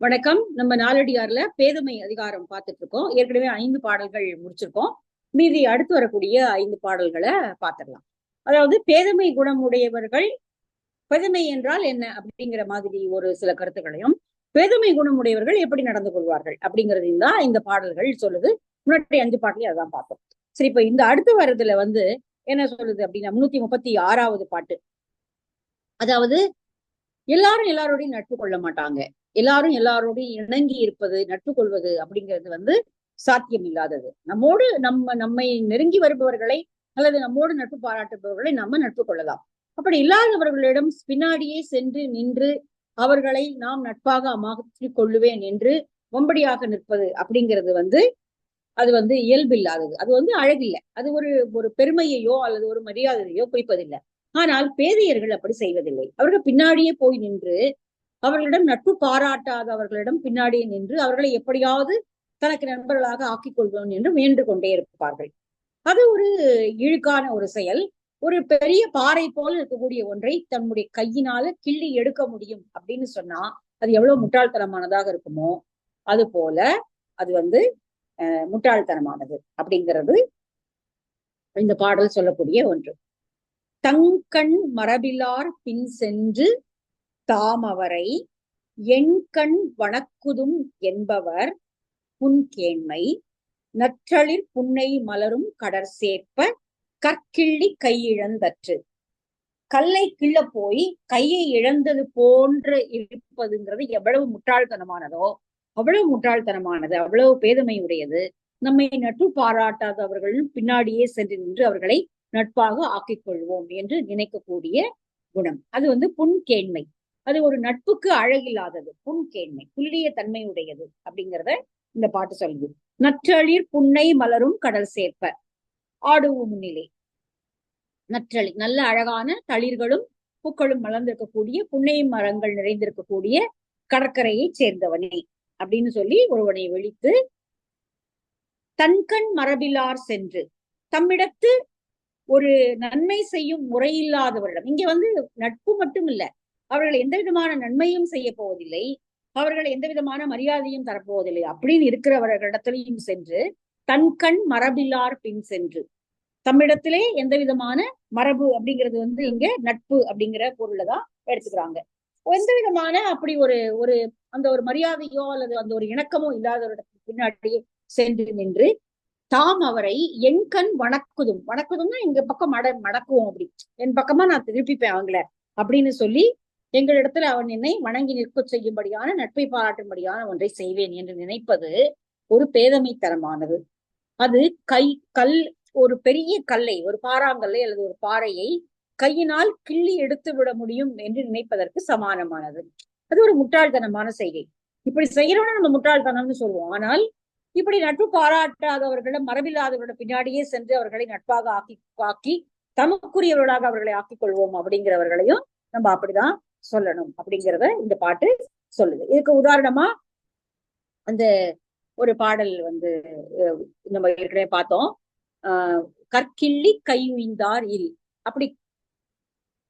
வணக்கம். நம்ம நாலடியார்ல பேதமை அதிகாரம் பார்த்துட்டு இருக்கோம் ஏற்கனவே ஐந்து பாடல்கள் முடிச்சிருக்கோம். மீதி அடுத்து வரக்கூடிய ஐந்து பாடல்களை பார்த்துடலாம். அதாவது பேதமை குணம் உடையவர்கள் பேதமை என்றால் என்ன அப்படிங்கிற மாதிரி ஒரு சில கருத்துக்களையும் பேதமை குணம் உடையவர்கள் எப்படி நடந்து கொள்வார்கள் அப்படிங்கிறதையும் தான் இந்த பாடல்கள் சொல்லுது. முன்னாடி அஞ்சு பாட்டிலையும் அதான் பார்த்தோம். சரி இப்ப இந்த அடுத்து வர்றதுல வந்து என்ன சொல்லுது அப்படின்னா முன்னூத்தி முப்பத்தி ஆறாவது பாட்டு. அதாவது எல்லாரும் எல்லாரோடையும் நட்பு கொள்ள மாட்டாங்க. எல்லாரும் எல்லாரோடையும் இணங்கி இருப்பது நட்பு கொள்வது அப்படிங்கிறது வந்து சாத்தியம் இல்லாதது நம்மோடு நம்ம நம்மை நெருங்கி வருபவர்களை அல்லது நம்மோடு நட்பு பாராட்டுபவர்களை நம்ம நட்பு கொள்ளலாம். அப்படி இல்லாதவர்களிடம் பின்னாடியே சென்று நின்று அவர்களை நாம் நட்பாக அமாற்றிக் கொள்ளுவேன் என்று வம்படியாக நிற்பது அப்படிங்கிறது வந்து அது வந்து இயல்பு இல்லாதது அது வந்து அழகில்லை. அது ஒரு ஒரு பெருமையையோ அல்லது ஒரு மரியாதையோ குறிப்பதில்லை. ஆனால் பேதையர்கள் அப்படி செய்வதில்லை. அவர்கள் பின்னாடியே போய் நின்று அவர்களிடம் நட்பு பாராட்டாதவர்களிடம் பின்னாடியே நின்று அவர்களை எப்படியாவது தனக்கு நண்பர்களாக ஆக்கிக் கொள்வோம் என்று முயன்று கொண்டே இருப்பார்கள். அது ஒரு இழுக்கான ஒரு செயல். ஒரு பெரிய பாறை போல இருக்கக்கூடிய ஒன்றை தன்னுடைய கையினால கிள்ளி எடுக்க முடியும் அப்படின்னு சொன்னா அது எவ்வளவு முட்டாள்தனமானதாக இருக்குமோ? அது போல அது வந்து அஹ் முட்டாள்தனமானது அப்படிங்கிறது இந்த பாடல் சொல்லக்கூடிய ஒன்று. தங்கண் மரபிலார் பின் சென்று தாமவரை எண்கண் வணக்குதும் என்பவர் புன்கேண்மை நற்றளிர் புன்னை மலரும் கடற் சேர்ப்ப கற்கிள்ளி கையிழந்தற்று. கல்லை கிள்ள போய் கையை இழந்தது போன்று இருப்பதுங்கிறது எவ்வளவு முட்டாள்தனமானதோ அவ்வளவு முட்டாள்தனமானது அவ்வளவு பேதமையுடையது நம்மை நட்பு பாராட்டாதவர்கள் பின்னாடியே சென்று நின்று அவர்களை நட்பாக ஆக்கிக் கொள்வோம் என்று நினைக்கக்கூடிய குணம். அது வந்து புன்கேண்மை அது ஒரு நட்புக்கு அழகில்லாதது புன்கேண்மை புல்லிய தன்மை உடையது அப்படிங்கிறத இந்த பாட்டு சொல்லுது. நற்றளிர் புன்னை மலரும் கடல் சேர்ப்ப. ஆடுவு முன்னிலை. நற்றளி நல்ல அழகான தளிர்களும் பூக்களும் மலர்ந்திருக்கக்கூடிய புன்னை மரங்கள் நிறைந்திருக்கக்கூடிய கடற்கரையை சேர்ந்தவனே அப்படின்னு சொல்லி ஒருவனை விழித்து தன்கண் மரபிலார் சென்று தம்மிடத்து ஒரு நன்மை செய்யும் முறையில்லாதவரிடம் இங்க வந்து நட்பு மட்டும் இல்ல அவர்கள் எந்த விதமான நன்மையும் செய்ய போவதில்லை. அவர்கள் எந்த விதமான மரியாதையும் தரப்போவதில்லை. அப்படின்னு இருக்கிறவர்களிடத்திலையும் சென்று தன் கண் மரபில்லார் பின் சென்று. தம்மிடத்திலே எந்த விதமான மரபு அப்படிங்கிறது வந்து இங்க நட்பு அப்படிங்கிற பொருளை தான் எடுத்துக்கிறாங்க. எந்த விதமான அப்படி ஒரு ஒரு அந்த ஒரு மரியாதையோ அல்லது அந்த ஒரு இணக்கமோ இல்லாதவரிடத்துக்கு பின்னாடி சென்று நின்று தாம் அவரை என் கண் வணக்குதும். வணக்குதும்னா எங்க பக்கம் மட மடக்குவோம் அப்படி. என் பக்கமா நான் திருப்பிப்பேன் அவங்கள அப்படின்னு சொல்லி எங்களிடத்துல அவன் என்னை வணங்கி நிற்க செய்யும்படியான நட்பை பாராட்டும்படியான ஒன்றை செய்வேன் என்று நினைப்பது ஒரு பேதமைத்தனமானது. அது கை கல் ஒரு பெரிய கல்லை ஒரு பாறாங்கல்லை அல்லது ஒரு பாறையை கையினால் கிள்ளி எடுத்து விட முடியும் என்று நினைப்பதற்கு சமானமானது. அது ஒரு முட்டாள்தனமான செய்கை. இப்படி செய்யறோம்னா நம்ம முட்டாள்தனம்னு சொல்லுவோம். ஆனால் இப்படி நட்பு பாராட்டாதவர்களிடம் மரபில்லாதவர்களிடம் பின்னாடியே சென்று அவர்களை நட்பாக ஆக்கி ஆக்கி தமக்குரியவர்களாக அவர்களை ஆக்கிக் கொள்வோம் அப்படிங்கிறவர்களையும் நம்ம அப்படிதான் சொல்லணும் அப்படிங்கிறத இந்த பாட்டு சொல்லுது. இதுக்கு உதாரணமா அந்த ஒரு பாடல் வந்து நம்ம ஏற்கனவே பார்த்தோம். ஆஹ் கற்கிள்ளி கை உய்ந்தார் இல். அப்படி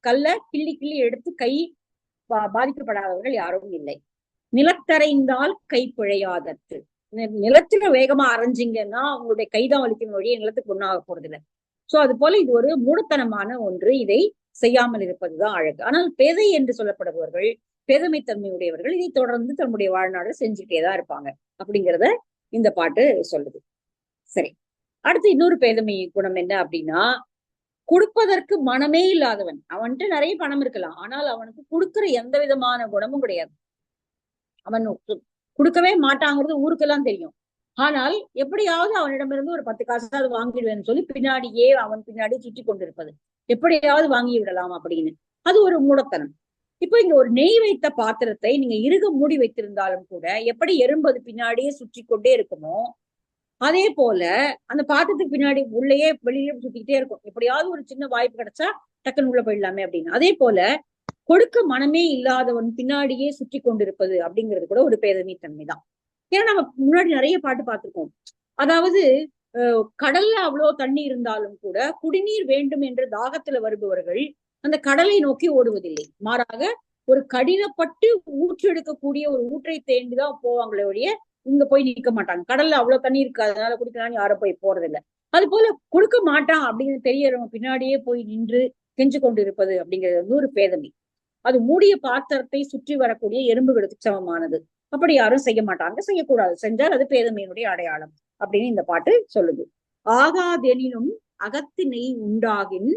கல்ல கிள்ளி கிள்ளி எடுத்து கை பாதிக்கப்படாதவர்கள் யாரும் இல்லை. நிலத்தரைந்தால் கை பிழையாதற்று. நிலத்துல வேகமா அரைஞ்சிங்கன்னா அவங்களுடைய கைதான் வலிக்கும் வழியே நிலத்துக்கு ஒன்றாக போறது இல்லை சோ அது போல இது ஒரு மூடத்தனமான ஒன்று. இதை செய்யாமல் இருப்பதுதான் அழகு. ஆனால் பேதை என்று சொல்லப்படுபவர்கள் பேதமைத்தன்மை உடையவர்கள் இதை தொடர்ந்து தன்னுடைய வாழ்நாடு செஞ்சுட்டே தான் இருப்பாங்க அப்படிங்கிறத இந்த பாட்டு சொல்லுது. சரி அடுத்து இன்னொரு பேதமை குணம் என்ன அப்படின்னா கொடுப்பதற்கு மனமே இல்லாதவன். அவன்கிட்ட நிறைய பணம் இருக்கலாம். ஆனால் அவனுக்கு கொடுக்கிற எந்த விதமான குணமும் கிடையாது. அவன் கொடுக்கவே மாட்டாங்கிறது ஊருக்கெல்லாம் தெரியும். ஆனால் எப்படியாவது அவனிடமிருந்து ஒரு பத்து காசாவது வாங்கிடுவேன்னு சொல்லி பின்னாடியே அவன் பின்னாடி சுற்றி கொண்டிருப்பது. எப்படியாவது வாங்கி விடலாம் அப்படின்னு. அது ஒரு மூடத்தனம். இப்போ இங்க ஒரு நெய் வைத்த பாத்திரத்தை நீங்க இறுக மூடி வைத்திருந்தாலும் கூட எப்படி எறும்பது பின்னாடியே சுற்றி கொண்டே இருக்குமோ அதே போல அந்த பாத்திரத்துக்கு பின்னாடி உள்ளேயே வெளியே சுத்திக்கிட்டே இருக்கும். எப்படியாவது ஒரு சின்ன வாய்ப்பு கிடைச்சா டக்குன்னு உள்ள போயிடலாமே அப்படின்னு. அதே போல கொடுக்க மனமே இல்லாதவன் பின்னாடியே சுற்றி கொண்டிருப்பது அப்படிங்கிறது கூட ஒரு பேதமை தன்மை தான் ஏன்னா நம்ம முன்னாடி நிறைய பாட்டு பார்த்திருக்கோம். அதாவது கடல்ல அவ்வளோ தண்ணி இருந்தாலும் கூட குடிநீர் வேண்டும் என்று தாகத்துல வருபவர்கள் அந்த கடலை நோக்கி ஓடுவதில்லை. மாறாக ஒரு கடினப்பட்டு ஊற்று எடுக்கக்கூடிய ஒரு ஊற்றை தேண்டிதான் போவாங்களே ஒழிய இங்க போய் நிக்க மாட்டாங்க. கடல்ல அவ்வளவு தண்ணி இருக்கு அதனால குடிக்கலாம்னு யாரும் போய் போறதில்ல. அது போல கொடுக்க மாட்டான் அப்படின்னு தெரியறவங்க பின்னாடியே போய் நின்று கெஞ்சு கொண்டு இருப்பது அப்படிங்கிறது வந்து ஒரு பேதமை. அது மூடிய பாத்திரத்தை சுற்றி வரக்கூடிய எறும்புகளுக்கு சமமானது. அப்படி யாரும் செய்ய மாட்டாங்க. செய்யக்கூடாது. செஞ்சால் அது பேதமையினுடைய அடையாளம். அப்படின்னு இந்த பாட்டு சொல்லுது. ஆகாதெனினும் அகத்து நெய் உண்டாகின்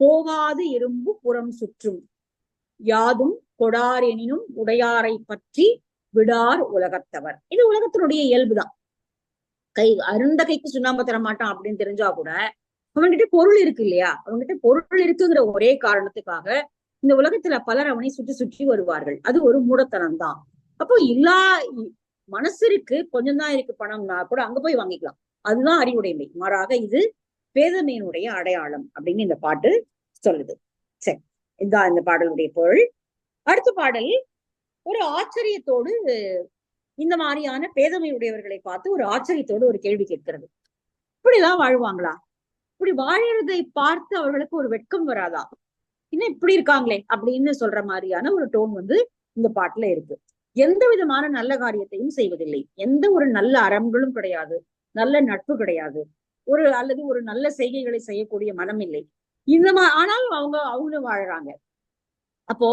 போகாது எறும்பு புறம் சுற்றும். யாதும் கொடார் எனினும் உடையாரை பற்றி விடார் உலகத்தவர். இது உலகத்தினுடைய இயல்புதான். கை அருந்த கைக்கு சுண்ணாம்பு தர மாட்டான் அப்படின்னு தெரிஞ்சா கூட அவன்கிட்ட பொருள் இருக்கு இல்லையா? அவன்கிட்ட பொருள் இருக்குங்கிற ஒரே காரணத்துக்காக இந்த உலகத்துல பலர் அவனை சுற்றி சுற்றி வருவார்கள். அது ஒரு மூடத்தனம் தான் அப்போ இல்லா மனசிற்கு கொஞ்சம் தான் இருக்கு பணம்னா கூட அங்க போய் வாங்கிக்கலாம். அதுதான் அறிவுடைமை. மாறாக இது பேதமையினுடைய அடையாளம் அப்படின்னு இந்த பாட்டு சொல்லுது. சரி இதுதான் இந்த பாடலுடைய பொருள். அடுத்த பாடல் ஒரு ஆச்சரியத்தோடு இந்த மாதிரியான பேதமையுடையவர்களை பார்த்து ஒரு ஆச்சரியத்தோடு ஒரு கேள்வி கேட்கிறது. இப்படிதான் வாழ்வாங்களா? இப்படி வாழறதை பார்த்து அவர்களுக்கு ஒரு வெட்கம் வராதா? இன்னும் இப்படி இருக்காங்களே அப்படின்னு சொல்ற மாதிரியான ஒரு டோன் வந்து இந்த பாட்டுல இருக்கு. எந்த விதமான நல்ல காரியத்தையும் செய்வதில்லை. எந்த ஒரு நல்ல அறங்களும் கிடையாது. நல்ல நட்பு கிடையாது. ஒரு அல்லது ஒரு நல்ல செய்கைகளை செய்யக்கூடிய மனம் இல்லை. இந்த மா ஆனாலும் அவங்க அவங்களும் வாழறாங்க. அப்போ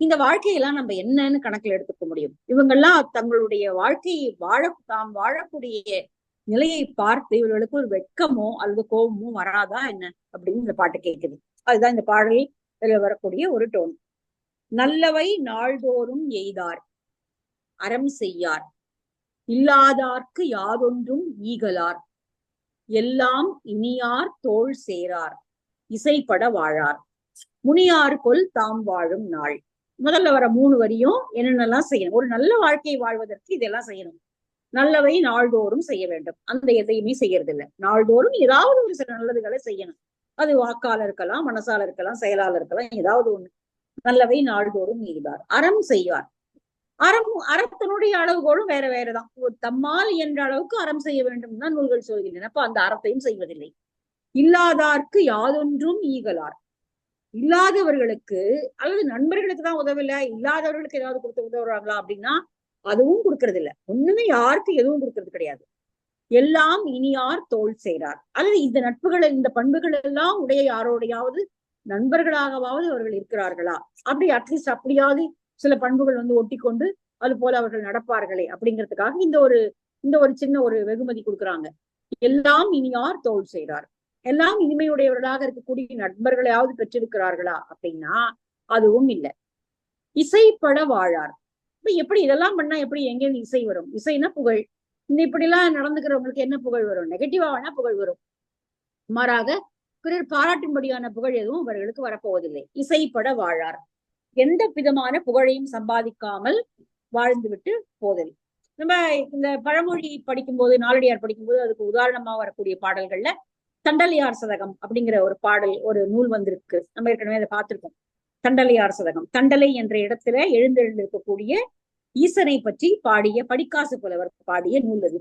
இந்த வாழ்க்கையெல்லாம் நம்ம என்னன்னு கணக்குல எடுத்துக்க முடியும். இவங்கெல்லாம் தங்களுடைய வாழ்க்கையை வாழ தாம் வாழக்கூடிய நிலையை பார்த்து இவர்களுக்கு ஒரு வெட்கமோ அல்லது கோபமோ வராதா என்ன? அப்படின்னு இந்த பாட்டு கேட்குது அதுதான் இந்த பாடலில் வரக்கூடிய ஒரு டோன். நல்லவை நாள்தோறும் எய்தார். அறம் செய்யார். இல்லாதார்க்கு யாதொன்றும் ஈகலார். எல்லாம் இனியார் தோல் சேரார். இசைப்பட வாழார். முனியார் கொல் தாம் வாழும் நாள். முதல்ல வர மூணு வரியும் என்னென்னலாம் செய்யணும்? ஒரு நல்ல வாழ்க்கையை வாழ்வதற்கு இதெல்லாம் செய்யணும். நல்லவை நாள்தோறும் செய்ய வேண்டும். அந்த எதையுமே செய்யறது இல்லை நாள்தோறும் ஏதாவது ஒரு சில நல்லதுகளை செய்யணும். அது வாக்காளர் இருக்கலாம் மனசால இருக்கலாம் செயலாளர் இருக்கலாம் ஏதாவது ஒண்ணு. நல்லவை நாள்தோறும் நீதார் அறம் செய்வார். அறம் அறத்தினுடைய அளவுகோலும் வேற வேறதான். ஒரு தம்மால் என்ற அளவுக்கு அறம் செய்ய வேண்டும் தான் நூல்கள் சொல்கின்றன. அப்ப அந்த அறத்தையும் செய்வதில்லை. இல்லாதார்க்கு யாதொன்றும் ஈகலார். இல்லாதவர்களுக்கு அல்லது நண்பர்களுக்கு தான் உதவல இல்லாதவர்களுக்கு ஏதாவது கொடுத்து உதவுறாங்களா அப்படின்னா அதுவும் கொடுக்கறது இல்ல ஒண்ணுமே யாருக்கு எதுவும் கொடுக்கறது கிடையாது. எல்லாம் இனியார் தோல் செய்கிறார் அல்லது இந்த நட்புகள் இந்த பண்புகள் எல்லாம் உடைய யாரோடையாவது நண்பர்களாகவாவது அவர்கள் இருக்கிறார்களா? அப்படி அட்லீஸ்ட் அப்படியாவது சில பண்புகள் வந்து ஒட்டி கொண்டு அது போல அவர்கள் நடப்பார்களே அப்படிங்கிறதுக்காக இந்த ஒரு இந்த ஒரு சின்ன ஒரு வெகுமதி கொடுக்குறாங்க. எல்லாம் இனியார் தோல் செய்கிறார் எல்லாம் இனிமையுடையவர்களாக இருக்கக்கூடிய நண்பர்களையாவது பெற்றிருக்கிறார்களா அப்படின்னா அதுவும் இல்லை. இசைப்பட வாழார். இப்ப எப்படி இதெல்லாம் பண்ணா எப்படி எங்கேருந்து இசை வரும்? இசைனா புகழ். இந்த இப்படி எல்லாம் நடந்துக்கிறவங்களுக்கு என்ன புகழ் வரும்? நெகட்டிவா வேணா புகழ் வரும். மாறாக பிறர் பாராட்டும்படியான புகழ் எதுவும் அவர்களுக்கு வரப்போவதில்லை. இசைப்பட வாழார். எந்த விதமான புகழையும் சம்பாதிக்காமல் வாழ்ந்து விட்டு போதல். நம்ம இந்த பழமொழி படிக்கும்போது நாளடியார் படிக்கும்போது அதுக்கு உதாரணமா வரக்கூடிய பாடல்கள்ல தண்டலியார் சதகம் அப்படிங்கிற ஒரு பாடல் ஒரு நூல் வந்திருக்கு. நம்ம ஏற்கனவே அதை பார்த்திருக்கோம். தண்டலையார் சதகம். தண்டலை என்ற இடத்துல எழுந்தெழுந்திருக்கக்கூடிய ஈசனை பற்றி பாடிய படிக்காசு புலவர் பாடிய நூல் அது.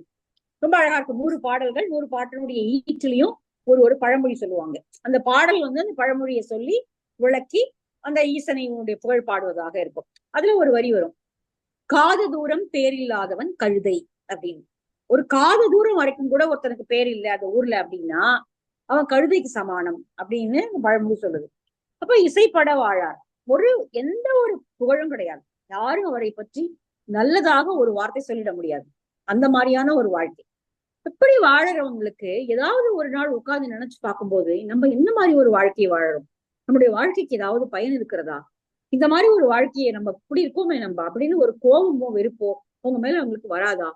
ரொம்ப அழகா இருக்கும். நூறு பாடல்கள் நூறு பாட்டினுடைய ஈட்டிலையும் ஒரு ஒரு பழமொழி சொல்லுவாங்க. அந்த பாடல் வந்து அந்த பழமொழியை சொல்லி விளக்கி அந்த ஈசனையினுடைய புகழ் பாடுவதாக இருக்கும். அதுல ஒரு வரி வரும். காது தூரம் பேரில்லாதவன் கழுதை அப்படின்னு. ஒரு காது தூரம் வரைக்கும் கூட ஒருத்தனுக்கு பேர் இல்லை அந்த ஊர்ல அப்படின்னா அவன் கழுதைக்கு சமானம் அப்படின்னு பழமொழி சொல்லுது. அப்ப இசைப்பட வாழார். ஒரு எந்த ஒரு புகழும் கிடையாது. யாரும் அவரை பற்றி நல்லதாக ஒரு வார்த்தை சொல்லிட முடியாது. அந்த மாதிரியான ஒரு வாழ்க்கை. இப்படி வாழறவங்களுக்கு ஏதாவது ஒரு நாள் உட்கார்ந்து நினைச்சு பார்க்கும்போது நம்ம என்ன மாதிரி ஒரு வாழ்க்கையை வாழறோம்? நம்முடைய வாழ்க்கைக்கு ஏதாவது பயன் இருக்கிறதா? இந்த மாதிரி ஒரு வாழ்க்கையை நம்ம இப்படி இருக்கோமே நம்ம அப்படின்னு ஒரு கோபமோ வெறுப்போ உங்க மேல அவங்களுக்கு வராதா?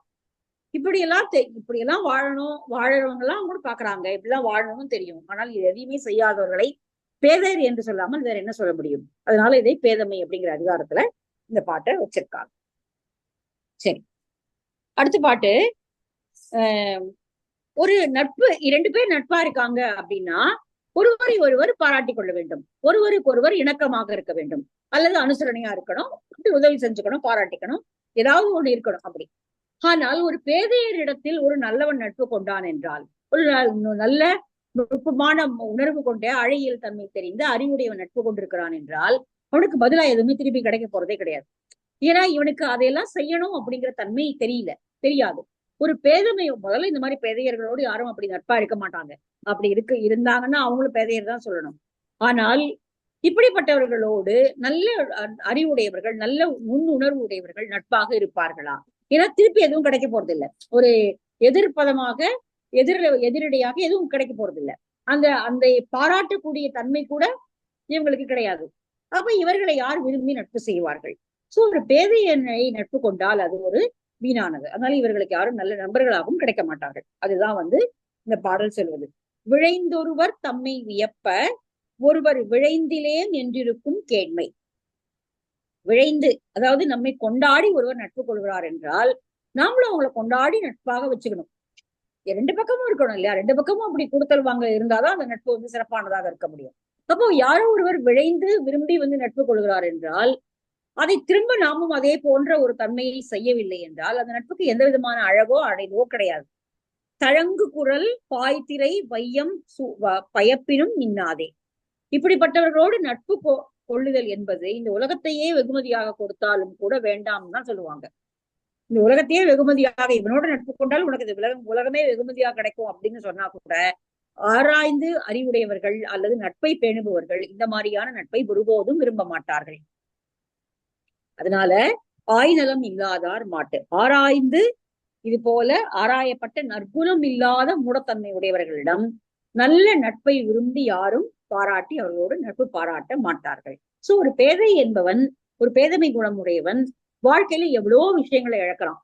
இப்படி எல்லாம் இப்படி எல்லாம் வாழணும் வாழறவங்க எல்லாம் கூட பாக்குறாங்க. இப்படிலாம் வாழணும்னு தெரியும். ஆனால் இது எதையுமே செய்யாதவர்களை பேதர் என்று சொல்லாமல் வேற என்ன சொல்ல முடியும்? அதனால இதை பேதமை அப்படிங்கிற அதிகாரத்துல இந்த பாட்டை வச்சிருக்காங்க. சரி. அடுத்த பாட்டு. ஒரு நட்பு இரண்டு பேர் நட்பா இருக்காங்க அப்படின்னா ஒருவரை ஒருவர் பாராட்டி கொள்ள வேண்டும். ஒருவருக்கு ஒருவர் இணக்கமாக இருக்க வேண்டும். அல்லது அனுசரணையா இருக்கணும். அப்படி உதவி செஞ்சுக்கணும் பாராட்டிக்கணும். ஏதாவது ஒண்ணு இருக்கணும் அப்படி. ஆனால் ஒரு பேதையரிடத்தில் ஒரு நல்லவன் நட்பு கொண்டான் என்றால் ஒரு நல்ல நுட்பமான உணர்வு கொண்ட அழகியல் தன்மை தெரிந்து அறிவுடையவன் நட்பு கொண்டிருக்கிறான் என்றால் அவனுக்கு பதிலா எதுவுமே திருப்பி கிடைக்க போறதே கிடையாது. ஏன்னா இவனுக்கு அதையெல்லாம் செய்யணும் அப்படிங்கிற தன்மை தெரியல தெரியாது. ஒரு பேதமை முதல்ல இந்த மாதிரி பேதையர்களோடு யாரும் அப்படி நட்பா இருக்க மாட்டாங்க. அப்படி இருக்கு இருந்தாங்கன்னா அவங்களும் பேதையர் தான் சொல்லணும். ஆனால் இப்படிப்பட்டவர்களோடு நல்ல அறிவுடையவர்கள் நல்ல முன்னுணர்வு உடையவர்கள் நட்பாக இருப்பார்களா? ஏன்னா திருப்பி எதுவும் கிடைக்க போறது ஒரு எதிர்ப்பதமாக எதிர எதிரடையாக எதுவும் கிடைக்க போறது அந்த அந்த பாராட்டக்கூடிய தன்மை கூட இவங்களுக்கு கிடையாது. அப்ப இவர்களை யார் விரும்பி நட்பு செய்வார்கள்? சோ ஒரு பேதையனை நட்பு கொண்டால் அது ஒரு வீணானது. அதனால இவர்களுக்கு யாரும் நல்ல நண்பர்களாகவும் கிடைக்க மாட்டார்கள். அதுதான் வந்து இந்த பாடல் சொல்வது. விழைந்தொருவர் தம்மை வியப்ப ஒருவர் விழைந்திலே நின்றிருக்கும் கேண்மை. விழைந்து அதாவது நம்மை கொண்டாடி ஒருவர் நட்பு கொள்கிறார் என்றால் நாமளும் அவங்களை கொண்டாடி நட்பாக வச்சுக்கணும். ரெண்டு பக்கமும் இருக்கணும் இல்லையா? ரெண்டு பக்கமும் அப்படி கொடுத்தல் வாங்க இருந்தாதான் அந்த நட்பு வந்து சிறப்பானதாக இருக்க முடியும். அப்போ யாரோ ஒருவர் விழைந்து விரும்பி வந்து நட்பு கொள்கிறார் என்றால் அதை திரும்ப நாமும் அதே போன்ற ஒரு தன்மையை செய்யவில்லை என்றால் அந்த நட்புக்கு எந்த விதமான அழகோ அடைவோ கிடையாது. தழங்கு குரல் பாய்திரை வையம் சு- வ- பயப்பினும் நின்னாதே. இப்படிப்பட்டவர்களோடு நட்பு கொ- கொள்ளுதல் என்பது இந்த உலகத்தையே வெகுமதியாக கொடுத்தாலும் கூட வேண்டாம் தான் சொல்லுவாங்க. இந்த உலகத்தையே வெகுமதியாக இவனோட நட்பு கொண்டால் உனக்கு இந்த உலகம் உலகமே வெகுமதியாக கிடைக்கும் அப்படின்னு சொன்னா கூட ஆராய்ந்து அறிவுடையவர்கள் அல்லது நட்பை பேணுபவர்கள் இந்த மாதிரியான நட்பை ஒருபோதும் விரும்ப மாட்டார்கள். அதனால ஆய்நலம் இல்லாதார் மாட்டு. ஆராய்ந்து இது போல ஆராயப்பட்ட நற்குணம் இல்லாத மூடத்தன்மை உடையவர்களிடம் நல்ல நட்பை விரும்பி யாரும் பாராட்டி அவர்களோடு நட்பு பாராட்ட மாட்டார்கள். சோ ஒரு பேதை என்பவன் ஒரு பேதமை குணம் உடையவன் வாழ்க்கையில எவ்வளவோ விஷயங்களை இழக்கிறான்.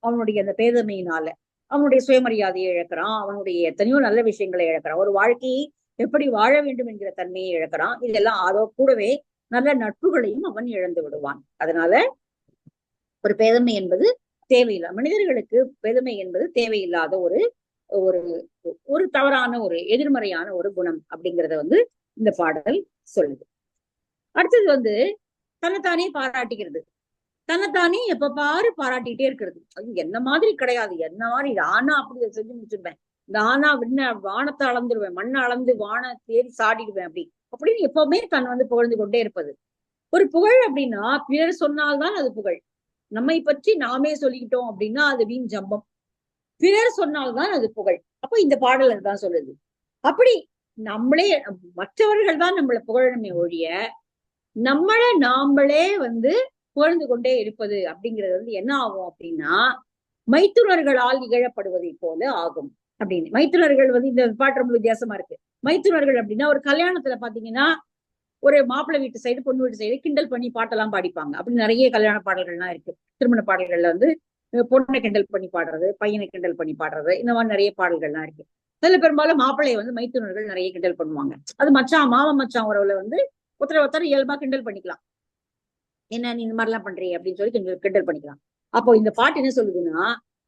அவனுடைய அந்த பேதமையினால அவனுடைய சுயமரியாதையை இழக்கிறான் அவனுடைய எத்தனையோ நல்ல விஷயங்களை இழக்கிறான். ஒரு வாழ்க்கையை எப்படி வாழ வேண்டும் என்கிற தன்மையை இழக்கிறான். இதெல்லாம் அதோ கூடவே நல்ல நட்புகளையும் அவன் இழந்து விடுவான். அதனால ஒரு பேதமை என்பது தேவையில்லை மனிதர்களுக்கு பேதமை என்பது தேவையில்லாத ஒரு ஒரு ஒரு தவறான ஒரு எதிர்மறையான ஒரு குணம் அப்படிங்கிறத வந்து இந்த பாடல் சொல்லுது. அடுத்தது வந்து தன்னைத்தானே பாராட்டிக்கிறது தன்னைத்தானே எப்ப பாரு பாராட்டிட்டே இருக்கிறது. அது என்ன மாதிரி கிடையாது. என்ன மாதிரி ஆனா அப்படி செஞ்சு முடிச்சிருப்பேன். நானா விண்ண வானத்தை அளந்துருவேன் மண்ணை அளந்து வான தேடி சாடிடுவேன் அப்படி. அப்படின்னு எப்பவுமே தன் வந்து புகழ்ந்து கொண்டே இருப்பது. ஒரு புகழ் அப்படின்னா பிறர் சொன்னால்தான் அது புகழ். நம்மை பற்றி நாமே சொல்லிக்கிட்டோம் அப்படின்னா அது வீண் ஜம்பம். பிறர் சொன்னால்தான் அது புகழ். அப்போ இந்த பாடல் அதுதான் சொல்லுது. அப்படி நம்மளே மற்றவர்கள் தான் நம்மளை புகழணுமே ஒழிய நம்மளை நாமளே வந்து புகழ்ந்து கொண்டே இருப்பது அப்படிங்கிறது வந்து என்ன ஆகும் அப்படின்னா மைத்துனர்களால் இகழப்படுவதை போல ஆகும். அப்படின்னு. மைத்துனர்கள் வந்து இந்த பாட்டு ரொம்ப வித்தியாசமா இருக்கு. மைத்துனர்கள் அப்படின்னா ஒரு கல்யாணத்துல பாத்தீங்கன்னா ஒரு மாப்பிள்ளை வீட்டு சைடு பொண்ணு வீட்டு சைடு கிண்டல் பண்ணி பாட்டெல்லாம் பாடிப்பாங்க. அப்படி நிறைய கல்யாண பாடல்கள்லாம் இருக்கு. திருமண பாடல்கள்ல வந்து பொண்ணை கிண்டல் பண்ணி பாடுறது பையனை கிண்டல் பண்ணி பாடுறது இந்த மாதிரி நிறைய பாடல்கள்லாம் இருக்கு. அதுல பெரும்பாலும் மாப்பிள்ளையை வந்து மைத்துனர்கள் நிறைய கிண்டல் பண்ணுவாங்க. அது மச்சான் மாமன் மச்சான் உறவுல வந்து ஒருத்தர ஒருத்தர் இயல்பா கிண்டல் பண்ணிக்கலாம். என்ன நீ இந்த மாதிரிலாம் பண்றீங்க அப்படின்னு சொல்லி கிண்டல் பண்ணிக்கலாம். அப்போ இந்த பாட்டு என்ன சொல்லுதுன்னா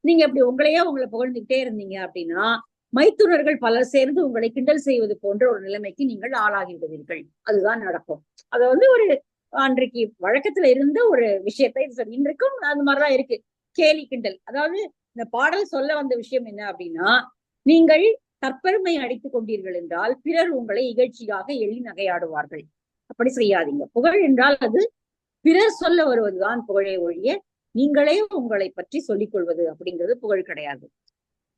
நீங்க இப்படி உங்களையே உங்களை புகழ்ந்துகிட்டே இருந்தீங்க அப்படின்னா மைத்துனர்கள் பலர் சேர்ந்து உங்களை கிண்டல் செய்வது போன்ற ஒரு நிலைமைக்கு நீங்கள் ஆளாகி விடுவீர்கள் அதுதான் நடக்கும். அது வந்து ஒரு அன்றைக்கு வழக்கத்துல இருந்த ஒரு விஷயத்தை இன்றைக்கும் அந்த மாதிரிதான் இருக்கு. கேலி கிண்டல். அதாவது இந்த பாடல் சொல்ல வந்த விஷயம் என்ன அப்படின்னா நீங்கள் தற்பெருமை அடித்துக் கொண்டீர்கள் என்றால் பிறர் உங்களை இகழ்ச்சியாக எள்ளி நகையாடுவார்கள். அப்படி செய்யாதீங்க. புகழ் என்றால் அது பிறர் சொல்ல வருவதுதான் புகழே ஒழிய நீங்களே உங்களை பற்றி சொல்லிக் கொள்வது அப்படிங்கிறது புகழ் கிடையாது.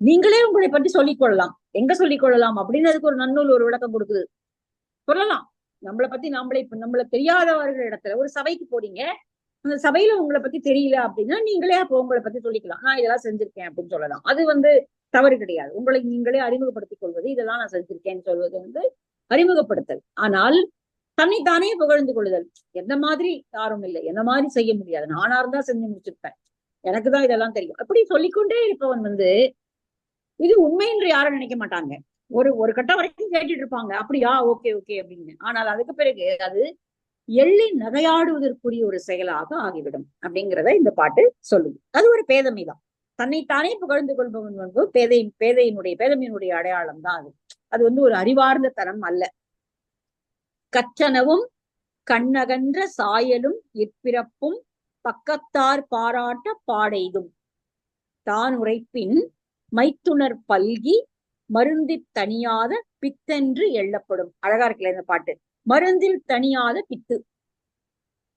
நீங்களே உங்களை பற்றி சொல்லிக் கொள்ளலாம் எங்க சொல்லிக் கொள்ளலாம் அப்படின்னு அதுக்கு ஒரு நன்னூல் ஒரு விளக்கம் கொடுக்குது. சொல்லலாம். நம்மளை பத்தி நாமளே இப்ப நம்மள தெரியாதவர்கள் இடத்துல ஒரு சபைக்கு போறீங்க. அந்த சபையில உங்களை பத்தி தெரியல அப்படின்னா நீங்களே அப்போ உங்களை பத்தி சொல்லிக்கலாம். நான் இதெல்லாம் செஞ்சிருக்கேன் அப்படின்னு சொல்லலாம். அது வந்து தவறு கிடையாது. உங்களை நீங்களே அறிமுகப்படுத்திக் கொள்வது இதெல்லாம் நான் செஞ்சிருக்கேன்னு சொல்வது வந்து அறிமுகப்படுத்தல். ஆனால் தன்னைத்தானே புகழ்ந்து கொள்ளுதல். எந்த மாதிரி யாரும் இல்லை. என்ன மாதிரி செய்ய முடியாது. நானா இருந்தா செஞ்சு முடிச்சிருப்பேன் எனக்கு தான் இதெல்லாம் தெரியும். அப்படி சொல்லிக்கொண்டே இருப்பவன் வந்து இது உண்மை என்று யாரும் நினைக்க மாட்டாங்க. ஒரு ஒரு கட்டம் வரைக்கும் கேட்டுட்டு இருப்பாங்க. அப்படியா? ஓகே ஓகே அப்படின்னு. ஆனால் அதுக்கு பிறகு அது எள்ளி நகையாடுவதற்குரிய ஒரு செயலாக ஆகிவிடும் அப்படிங்கிறத இந்த பாட்டு சொல்லுது. அது ஒரு பேதமை தான். தன்னைத்தானே புகழ்ந்து கொள்பவன் வந்து பேதை பேதையினுடைய பேதமையினுடைய அடையாளம் தான் அது. அது வந்து ஒரு அறிவார்ந்த தரம் அல்ல. கற்றனவும் கண்ணகன்ற சாயலும் இற்பிறப்பும் பக்கத்தார் பாராட்ட பாடெய்தும். தான் உரைப்பின் மைத்துணர் பல்கி மருந்தில் தனியாத பித்தென்று எள்ளப்படும். அழகா இருக்குல்ல இந்த பாட்டு. மருந்தில் தனியாத பித்து.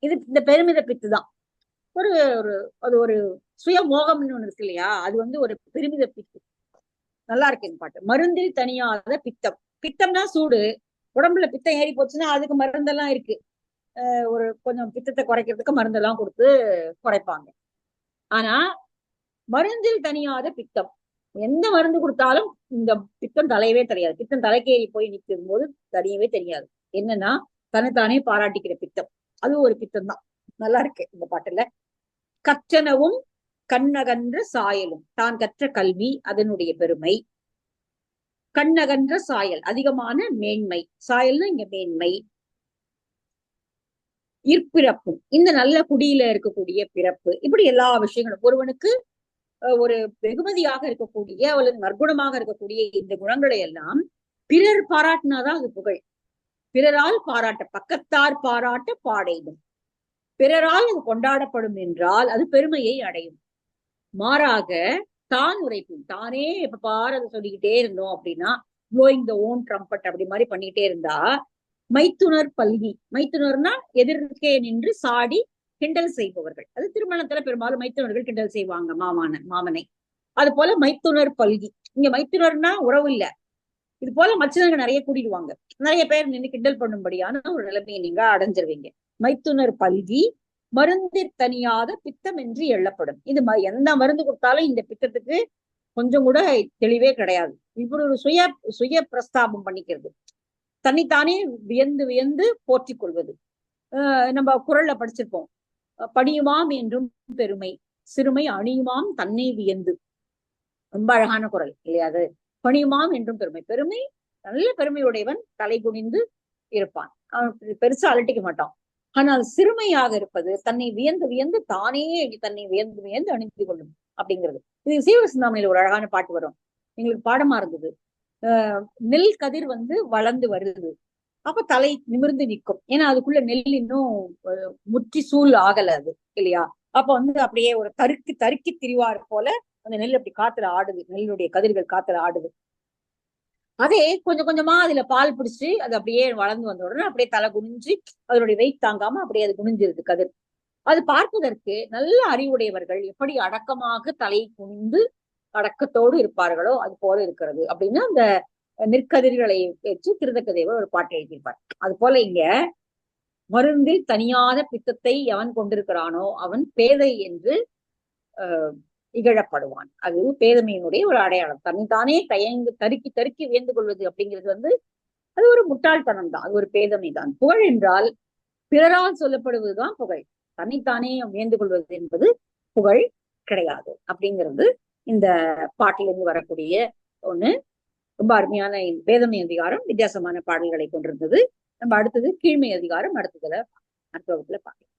இது இந்த பெருமித பித்து தான் ஒரு ஒரு அது ஒரு சுய மோகம்னு ஒண்ணு இருக்கு இல்லையா? அது வந்து ஒரு பெருமித பித்து. நல்லா இருக்கு இந்த பாட்டு. மருந்தில் தனியாத பித்தம். பித்தம்னா சூடு. உடம்புல பித்தம் ஏறி போச்சுன்னா அதுக்கு மருந்தெல்லாம் இருக்கு. அஹ் ஒரு கொஞ்சம் பித்தத்தை குறைக்கிறதுக்கு மருந்தெல்லாம் கொடுத்து குறைப்பாங்க. ஆனா மருந்தில் தனியாத பித்தம். எந்த மருந்து கொடுத்தாலும் இந்த பித்தம் தலையவே தெரியாது. பித்தம் தலைக்கேறி போய் நிற்கும் போது தெரியவே தெரியாது. என்னன்னா தன்னைத்தானே பாராட்டிக்கிற பித்தம். அது ஒரு பித்தம் தான் நல்லா இருக்கு இந்த பாட்டுல. கற்றனவும் கண்ணகன்ற சாயலும். தான் கற்ற கல்வி அதனுடைய பெருமை. கண்ணகன்ற சாயல் அதிகமான மேன்மை. சாயல்னா இங்க மேன்மை. இற்பிறப்பும் இந்த நல்ல குடியில இருக்கக்கூடிய பிறப்பு. இப்படி எல்லா விஷயங்களும். ஒருவனுக்கு ஒரு வெகுமதியாக இருக்கக்கூடிய அல்லது நற்குணமாக இருக்கக்கூடிய இந்த குணங்களை எல்லாம் பிறர் பாராட்டினாதான் அது புகழ். பிறரால் பாராட்ட பக்கத்தார் பாராட்ட பாடையும் பிறரால் அது கொண்டாடப்படும் என்றால் அது பெருமையை அடையும். மாறாக தான் உரைப்பு. தானே இப்ப பாரு அதை சொல்லிக்கிட்டே இருந்தோம் அப்படின்னா ப்ளோயிங் த ஓன் ட்ரம்பட் அப்படி மாதிரி பண்ணிக்கிட்டே இருந்தா மைத்துனர் பல்கி. மைத்துனர்னா எதிர்க்கே நின்று சாடி கிண்டல் செய்பவர்கள். அது திருமணத்துல பெரும்பாலும் மைத்துனர்கள் கிண்டல் செய்வாங்க மாமான மாமனை. அது போல மைத்துனர் பல்கி. இங்க மைத்துனர்னா உறவு இல்ல. இது போல மச்சனங்க நிறைய கூட்டிடுவாங்க நிறைய பேர் நின்று கிண்டல் பண்ணும்படியான ஒரு நிலைமையை நீங்க அடைஞ்சிருவீங்க. மைத்துனர் பல்கி மருந்திற் தனியாத பித்தம் என்று எள்ளப்படும். இது ம- எந்த மருந்து கொடுத்தாலும் இந்த பித்தத்துக்கு கொஞ்சம் கூட தெளிவே கிடையாது. இப்படி ஒரு சுய சுய பிரஸ்தாபம் பண்ணிக்கிறது. தன்னைத்தானே வியந்து வியந்து போற்றிக் கொள்வது. ஆஹ் நம்ம குரல்ல படிச்சிருப்போம். படியுமாம் என்றும் பெருமை சிறுமை அணியுமாம் தன்னை வியந்து. ரொம்ப அழகான குரல் இல்லையாது பணியுமாம் என்றும் பெருமை. பெருமை நல்ல பெருமையுடையவன் தலை குனிந்து இருப்பான். அவன் பெருசா அலட்டிக்க மாட்டான். ஆனால் சிறுமையாக இருப்பது தன்னை வியந்து வியந்து தானே தன்னை வியந்து வியந்து அணிந்து கொள்ளும் அப்படிங்கிறது. இது சீவசிந்தாமணியில ஒரு அழகான பாட்டு வரும். எங்களுக்கு பாடமா இருந்தது. ஆஹ் நெல் கதிர் வந்து வளர்ந்து வருது. அப்ப தலை நிமிர்ந்து நிற்கும். ஏன்னா அதுக்குள்ள நெல் இன்னும் முற்றி சூழ் ஆகல அது இல்லையா? அப்ப வந்து அப்படியே ஒரு தருக்கி தருக்கி திரிவார் போல அந்த நெல் அப்படி காத்துல ஆடுது. நெல்லுடைய கதிர்கள் காத்துல ஆடுது. அதே கொஞ்சம் கொஞ்சமா அதுல பால் பிடிச்சு அது அப்படியே வளர்ந்து வந்த உடனே அப்படியே தலை குனிஞ்சு அதனுடைய வெயிட் தாங்காம அப்படியே அது குனிஞ்சிருது கதிர். அது பார்ப்பதற்கு நல்ல அறிவுடையவர்கள் எப்படி அடக்கமாக தலை குனிந்து அடக்கத்தோடு இருப்பார்களோ அது போல இருக்கிறது அப்படின்னு அந்த நெற்கதிர்களை வச்சு திருதக்கதேவர் ஒரு பாட்டு எழுதியிருப்பார். அது போல இங்க மருந்தில் தனியாத பித்தத்தை எவன் கொண்டிருக்கிறானோ அவன் பேதை என்று அஹ், இகழப்படுவான். அது பேதமையினுடைய ஒரு அடையாளம். தன்னைத்தானே தயங்கு தருக்கி தருக்கி வியந்து கொள்வது அப்படிங்கிறது வந்து அது ஒரு முட்டாள்தனம் தான் அது ஒரு பேதமை தான் புகழ் என்றால் பிறரால் சொல்லப்படுவதுதான் புகழ். தன்னைத்தானே வியந்து கொள்வது என்பது புகழ் கிடையாது அப்படிங்கிறது இந்த பாட்டிலிருந்து வரக்கூடிய ஒண்ணு. ரொம்ப அருமையான பேதமை அதிகாரம் வித்தியாசமான பாடல்களை கொண்டிருந்தது. நம்ம அடுத்தது கீழ்மை அதிகாரம் அடுத்ததுல அடுத்த வகுப்புல பார்க்கலாம்.